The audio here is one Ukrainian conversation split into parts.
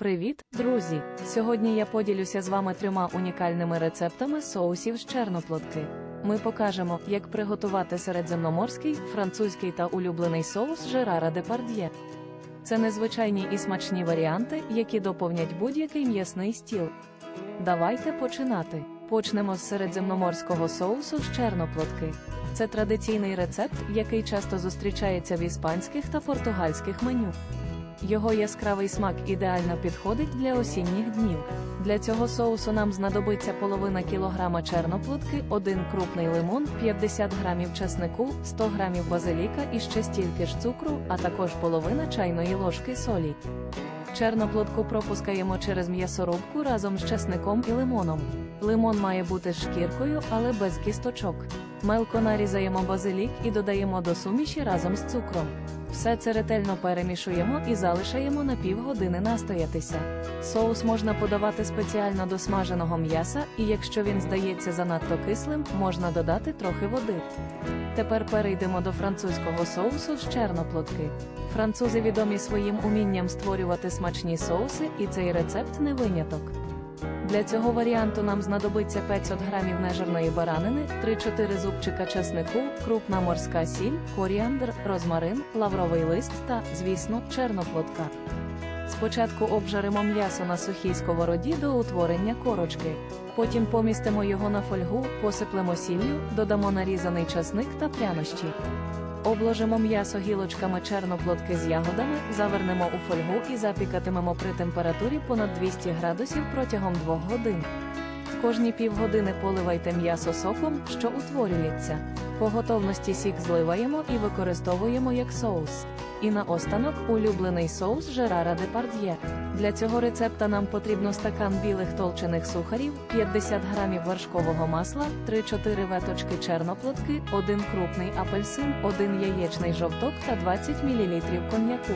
Привіт, друзі! Сьогодні я поділюся з вами трьома унікальними рецептами соусів з черноплодки. Ми покажемо, як приготувати середземноморський, французький та улюблений соус Жерара Депард'є. Це незвичайні і смачні варіанти, які доповнять будь-який м'ясний стіл. Давайте починати. Почнемо з середземноморського соусу з черноплодки. Це традиційний рецепт, який часто зустрічається в іспанських та португальських меню. Його яскравий смак ідеально підходить для осінніх днів. Для цього соусу нам знадобиться половина кілограма черноплодки, один крупний лимон, 50 грамів чеснику, 100 грамів базиліка і ще стільки ж цукру, а також половина чайної ложки солі. Черноплодку пропускаємо через м'ясорубку разом з чесником і лимоном. Лимон має бути з шкіркою, але без кісточок. Мелко нарізаємо базилік і додаємо до суміші разом з цукром. Все це ретельно перемішуємо і залишаємо на півгодини настоятися. Соус можна подавати спеціально до смаженого м'яса, і якщо він здається занадто кислим, можна додати трохи води. Тепер перейдемо до французького соусу з черноплодки. Французи відомі своїм умінням створювати смачні соуси, і цей рецепт не виняток. Для цього варіанту нам знадобиться 500 грамів нежирної баранини, 3-4 зубчика чеснику, крупна морська сіль, коріандр, розмарин, лавровий лист та, звісно, черноплодка. Спочатку обжаримо м'ясо на сухій сковороді до утворення корочки. Потім помістимо його на фольгу, посиплемо сіллю, додамо нарізаний часник та прянощі. Обложимо м'ясо гілочками черноплодки з ягодами, завернемо у фольгу і запікатимемо при температурі понад 200 градусів протягом 2 годин. Кожні півгодини поливайте м'ясо соком, що утворюється. По готовності сік зливаємо і використовуємо як соус. І наостанок улюблений соус Жерара Депард'є. Для цього рецепта нам потрібно стакан білих толчених сухарів, 50 грамів вершкового масла, 3-4 веточки черноплодки, 1 крупний апельсин, 1 яєчний жовток та 20 мл коньяку.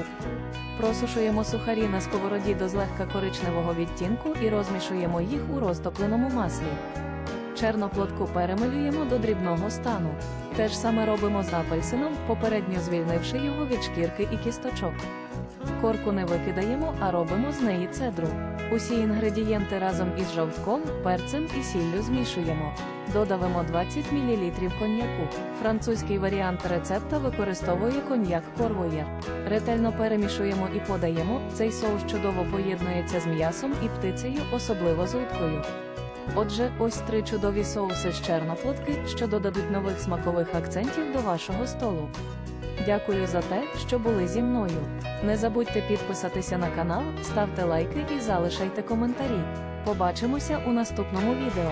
Просушуємо сухарі на сковороді до злегка коричневого відтінку і розмішуємо їх у розтопленому маслі. Черноплодку перемелюємо до дрібного стану. Те ж саме робимо з апельсином, попередньо звільнивши його від шкірки і кісточок. Корку не викидаємо, а робимо з неї цедру. Усі інгредієнти разом із жовтком, перцем і сіллю змішуємо. Додавимо 20 мл коньяку. Французький варіант рецепта використовує коньяк Корвоєр. Ретельно перемішуємо і подаємо. Цей соус чудово поєднується з м'ясом і птицею, особливо з уткою. Отже, ось три чудові соуси з черноплодки, що додадуть нових смакових акцентів до вашого столу. Дякую за те, що були зі мною. Не забудьте підписатися на канал, ставте лайки і залишайте коментарі. Побачимося у наступному відео.